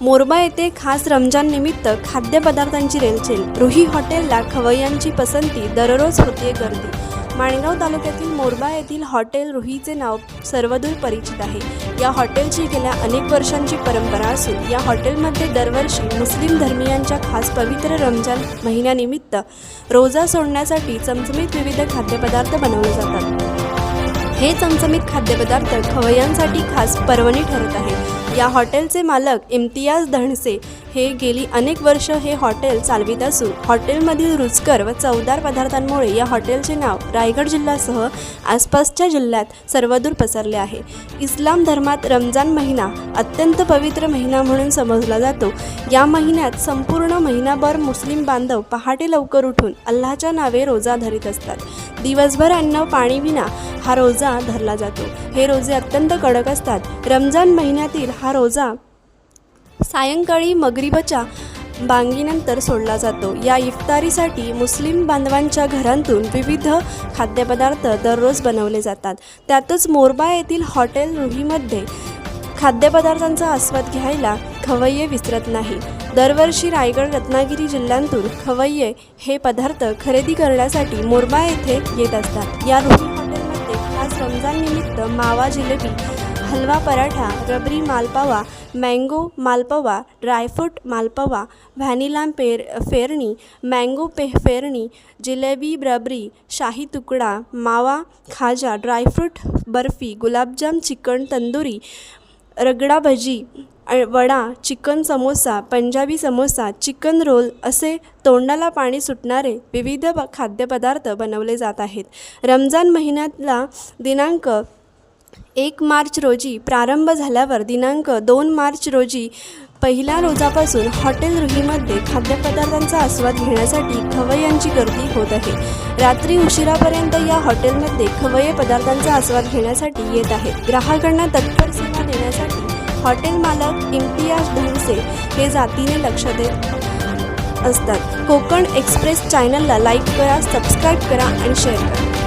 मोरबा येथे खास रमजान निमित्त खाद्यपदार्थांची रेलचेल. रुही हॉटेलला खवय्यांची पसंती दररोज होते गर्दी. माणगाव तालुक्यातील मोरबा येथील हॉटेल रुहीचे नाव सर्वदूर परिचित आहे. या हॉटेलची गेल्या अनेक वर्षांची परंपरा असून या हॉटेलमध्ये दरवर्षी मुस्लिम धर्मियांच्या खास पवित्र रमजान महिन्यानिमित्त रोजा सोडण्यासाठी चमचमीत विविध खाद्यपदार्थ बनवले जातात. हे चमचमीत खाद्यपदार्थ खवय्यांसाठी खास पर्वणी ठरत आहे. या हॉटेलचे मालक इम्तियाज धणसे हे गेली अनेक वर्ष हे हॉटेल चालवित असून हॉटेलमधील रुचकर व चवदार पदार्थांमुळे या हॉटेलचे नाव रायगड जिल्ह्यासह आसपासच्या जिल्ह्यात सर्वदूर पसरले आहे. इस्लाम धर्मात रमजान महिना अत्यंत पवित्र महिना म्हणून समजला जातो. या महिन्यात संपूर्ण महिनाभर मुस्लिम बांधव पहाटे लवकर उठून अल्लाच्या नावे रोजा धरीत असतात. दिवसभर अन्न पाणी विना हा रोजा धरला जातो. हे रोजे अत्यंत कडक असतात. रमजान महिन्यातील हा रोजा सायंकाळी मगरिबच्या बांगीनंतर सोडला जातो. या इफ्तारीसाठी मुस्लिम बांधवांच्या घरांतून विविध खाद्यपदार्थ दररोज बनवले जातात. त्यातच मोरबा येथील हॉटेल रुहीमध्ये खाद्यपदार्थांचा आस्वाद घ्यायला खवय्ये विसरत नाही दरवर्षी रायगड रत्नागिरी जिल्ह्यांतून खवय्ये हे पदार्थ खरेदी करण्यासाठी मोरबा येथे येत असतात. या रुही हॉटेलमध्ये खास रमजान निमित्त mawa jalebi halwa paratha rabri malpua mango malpua dry fruit malpua vanilla पेर फेरणी मँगो पे phirni jalebi rabri shahi tukda mawa khaja dry fruit barfi gulab jamun chicken tandoori ragda bhaji vada chicken samosa Punjabi samosa chicken roll असे तोंडाला पाणी सुटणारे विविध खाद्यपदार्थ बनवले जात आहेत. रमजान महिन्यातला दिनांक एक मार्च रोजी प्रारंभ झाल्यावर दिनांक दोन मार्च रोजी पहिल्या रोजापासून हॉटेल रुहीमध्ये खाद्यपदार्थांचा आस्वाद घेण्यासाठी खवय्यांची गर्दी होत आहे. रात्री उशिरापर्यंत या हॉटेलमध्ये खवय्ये पदार्थांचा आस्वाद घेण्यासाठी येत आहेत. ग्राहकांना तत्पर सेवा देण्यासाठी हॉटेल मालक इम्तियाज धनसे हे जातीने लक्ष देत असतात. कोकण एक्सप्रेस चॅनलला लाईक करा सबस्क्राईब करा आणि शेअर करा.